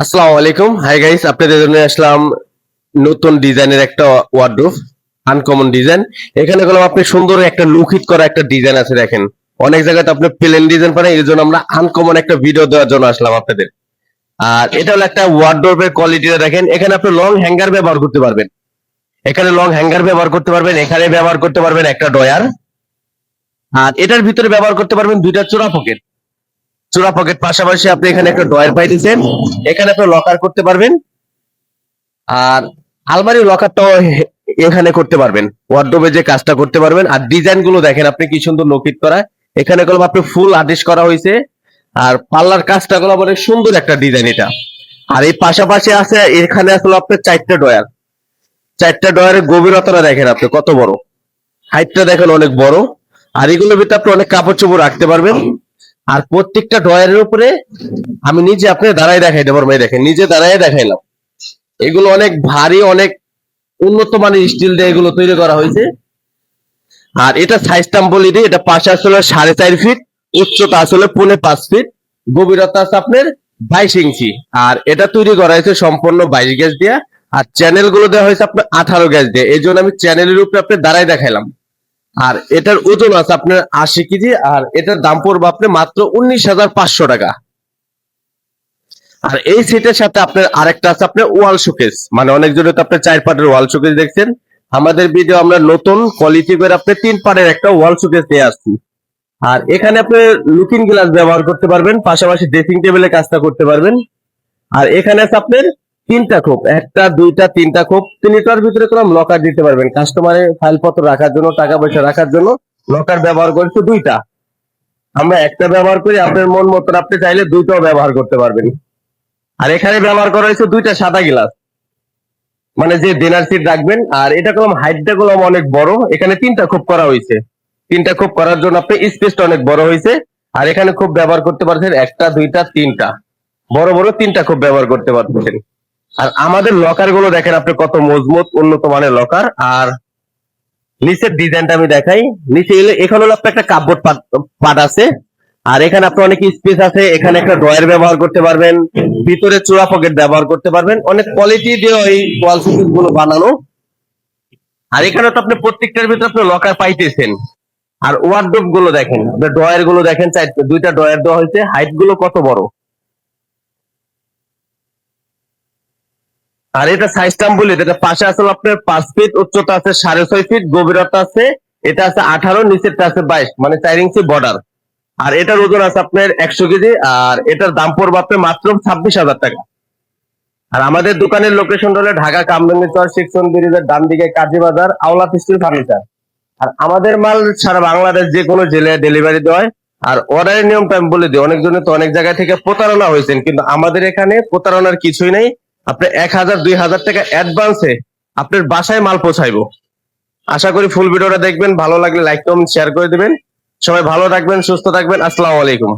আসসালামু আলাইকুম। Hi guys আপনাদের জন্য আসলাম নতুন ডিজাইনের একটা ওয়ার্ডরোব আনকমন ডিজাইন এখানে গেলাম আপনি সুন্দর একটা লুকিত করা একটা ডিজাইন আছে দেখেন। অনেক জায়গাতে আপনি প্লেন ডিজাইন পারেন এর জন্য আমরা আনকমন একটা ভিডিও দেওয়ার জন্য আসলাম আপনাদের। আর এটা হলো একটা ওয়ার্ডরোবের কোয়ালিটিটা দেখেন। এখানে আপনি লং হ্যাঙ্গার ব্যবহার করতে পারবেন। এখানে লং হ্যাঙ্গার ব্যবহার করতে পারবেন, এখানে ব্যবহার করতে পারবেন একটা ডয়ার আর এটার ভিতরে ব্যবহার করতে পারবেন দুইটা চোরা পকেট চোরা পকেট পাশাপাশি আপনি এখানে একটা ডয়ার পাইতেছেন এখানে আপনি লকার করতে পারবেন। আর আলমারি লকারটাও এখানে করতে পারবেন। ওয়ার্ডরোবে যে কাজটা করতে পারবেন। আর ডিজাইনগুলো দেখেন আপনি কি সুন্দর নকিত করা। এখানে গুলো আপনি ফুল আদেশ করা হয়েছে। আর পাল্লার কাজটা গুলো অনেক সুন্দর একটা ডিজাইন এটা। আর এই পাশাপাশি আছে, এখানে আসলে আপনার চারটা ডয়ার চারটা ডয়ারের গভীরতাটা দেখেন আপনি, কত বড়। হাইটটা দেখেন অনেক বড়। আর এগুলোর ভিতরে আপনি অনেক কাপড় চোপড় রাখতে পারবেন। আর প্রত্যেকটা ডয়ারের উপরে আমি নিজে আপনি দাঁড়াই দেখাই দেবো ভাই দেখেন, নিজে দাঁড়াই দেখাইলাম। এগুলো অনেক ভারী, অনেক উন্নত মানের স্টিল দিয়ে এগুলো তৈরি করা হয়েছে। আর এটা সাইজটা বলি দিই, এটা পাশে আসলে সাড়ে চার ফিট উচ্চতা আসলে পৌনে পাঁচ ফিট গভীরতা আছে আপনার বাইশ ইঞ্চি। আর এটা তৈরি করা হয়েছে সম্পূর্ণ বাইশ গ্যাস দিয়ে। আর চ্যানেলগুলো দেওয়া হয়েছে আপনার আঠারো গ্যাস দিয়ে। এই জন্য আমি চ্যানেলের উপরে আপনি দাঁড়াই দেখাইলাম। আর এটার ওজন আছে আপনার আশি কেজি, আর এটার দাম পড়বে আপনি মাত্র উনিশ হাজার পাঁচশো টাকা। আর এই সেটের সাথে আপনার আরেকটা আছে আপনার ওয়াল শোকেস। মানে অনেকজনে তো আপনার চার পাটের ওয়াল শোকেস দেখছেন। আমাদের ভিডিও আমরা নতুন কোয়ালিটি করে আপনি তিন পাটের একটা ওয়াল শোকেস নিয়ে আসছি। আর এখানে আপনি লুকিং গ্লাস ব্যবহার করতে পারবেন, পাশাপাশি ড্রেসিং টেবিলে কাজটা করতে পারবেন। আর এখানে আছে আপনার তিনটা খোপ, একটা, দুইটা, তিনটা খোপ, তিনটার ভিতরে কোনো লকার দিতে পারবেন। কাস্টমারের ফাইলপত্র রাখার জন্য, টাকা পয়সা রাখার জন্য লকার ব্যবহার করছে দুইটা। আমরা একটা ব্যবহার করি, আপনার মন মতন আপনি চাইলে দুইটাও ব্যবহার করতে পারবেন। আর এখানে ব্যবহার করা হয়েছে দুইটা সাদা গ্লাস মানে যে ডিনার সিট রাখবেন, আর এটা কলম হাইটটা কলম অনেক বড়, এখানে তিনটা খোপ করা হয়েছে। তিনটা খোপ করার জন্য আপনি স্পেসটা অনেক বড় হয়েছে। আর এখানে খুব ব্যবহার করতে পারছেন একটা, দুইটা, তিনটা। বড় বড় তিনটা খুব ব্যবহার করতে পারছেন। আর আমাদের লকারগুলো দেখেন আপনি কত মজবুত, উন্নত মানের লকার আর নিচের ডিজাইনটা আমি দেখাই। নিচে এখানে হলো আপনার একটা কাপড় পাট আছে। আর এখানে আপনার অনেক স্পেস আছে। এখানে একটা ড্রয়ার ব্যবহার করতে পারবেন। ভিতরে চূড়া পকেট ব্যবহার করতে পারবেন। অনেক কোয়ালিটি দিয়ে ওই ওয়াল সুকেসগুলো বানানো। আর এখানে তো আপনি প্রত্যেকটার ভিতরে আপনি লকার পাইতেছেন। আর ওয়ার্ডরোবগুলো দেখেন। ড্রয়ারগুলো দেখেন, চার- দুইটা ড্রয়ার দেওয়া হয়েছে। হাইটগুলো কত বড়? আর এটা সাইজটা বলি এটা পাশে আসলে আপনার পাঁচ ফিট উচ্চতা আছে সাড়ে ছয় ফিট গভীরতা আছে, এটা আছে আঠারো, নিচেরটা আছে বাইশ মানে চার ইঞ্চি বর্ডার আর এটার ওজন আছে আপনার একশো কেজি, আর এটার দাম পড়বে আপনার মাত্র ছাব্বিশ হাজার টাকা। আর আমাদের দোকানের লোকেশন হলো ঢাকা কামরাঙ্গি চর, সেকশন ব্রিজের ডান দিকে কাজী বাজার, আওলা পিস্টল ফার্নিচার আর আমাদের মাল সারা বাংলাদেশ যে কোনো জেলায় ডেলিভারি দেওয়া আর অর্ডারের নিয়মটা আমি বলে দিই অনেকজনে তো অনেক জায়গা থেকে প্রতারণা হয়েছেন, কিন্তু আমাদের এখানে প্রতারণার কিছুই নেই। আপনি এক হাজার, দুই হাজার টাকা অ্যাডভান্সে আপনার বাসায় মাল পৌঁছাইবো। আশা করি ফুল ভিডিওটা দেখবেন, ভালো লাগলে লাইক কমেন্ট শেয়ার করে দেবেন। সবাই ভালো থাকবেন, সুস্থ থাকবেন, আসসালামু আলাইকুম।